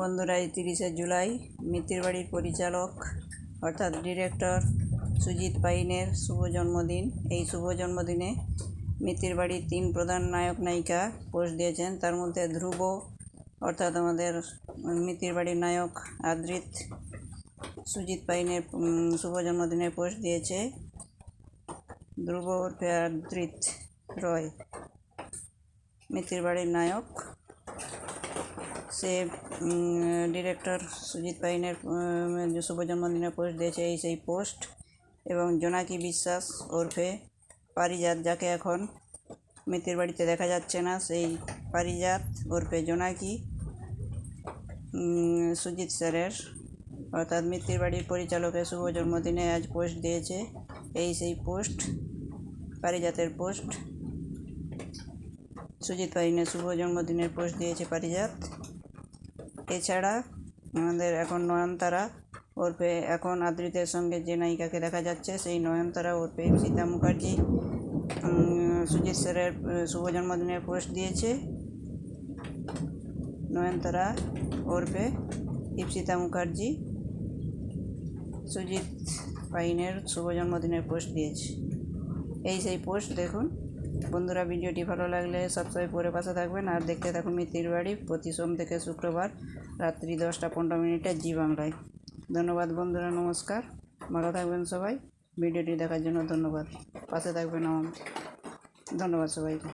বন্ধুরা, এই তিরিশে জুলাই মিত্তির বাড়ির পরিচালক অর্থাৎ ডিরেক্টর সুজিত পাইনের শুভ জন্মদিন। এই শুভ জন্মদিনে মিত্তির বাড়ির তিন প্রধান নায়ক নায়িকা পোস্ট দিয়েছেন। তার মধ্যে ধ্রুব, অর্থাৎ আমাদের মিত্তির বাড়ির নায়ক আদ্রিত সুজিত পাইনের শুভ জন্মদিনে পোস্ট দিয়েছে ধ্রুব আদ্রিত রয় মিত্তির বাড়ির নায়ক। সে ডিরেক্টর সুজিত পাইনের শুভ জন্মদিনে পোস্ট দিয়েছে, এই সেই পোস্ট। এবং জোনাকি বিশ্বাস ওরফে পারিজাত, যাকে এখন মিত্তির বাড়িতে দেখা যাচ্ছে না, সেই পারিজাত ওরফে জোনাকি সুজিত স্যারের। অর্থাৎ মিত্তির বাড়ির পরিচালকের শুভ জন্মদিনে আজ পোস্ট দিয়েছে, এই সেই পোস্ট, পারিজাতের পোস্ট। সুজিত পাইনের শুভ জন্মদিনের পোস্ট দিয়েছে পারিজাত। এছাড়া আমাদের এখন নয়নতারা ওরফে এখন আদ্রিতের সঙ্গে যে নায়িকাকে দেখা যাচ্ছে, সেই নয়নতারা ওরফে সীতা মুখার্জি সুজিত স্যারের শুভ জন্মদিনের পোস্ট দিয়েছে। নয়নতারা ওরফে ইপসিতা মুখার্জি, সুজিত পাইনের শুভ জন্মদিনের পোস্ট দিয়েছে। এই সেই পোস্ট দেখুন। বন্ধুরা, ভিডিওটি ভালো লাগলে সাবস্ক্রাইব করে পাশে থাকবেন আর দেখতে থাকুন মিত্রির বাড়ি প্রতি সোম থেকে শুক্রবার রাত্রি দশটা পনেরো মিনিটে জি বাংলায়। ধন্যবাদ বন্ধুরা, নমস্কার। ভালো থাকবেন সবাই। ভিডিওটি দেখার জন্য ধন্যবাদ। পাশে থাকবেন আমার ধন্যবাদ সবাইকে।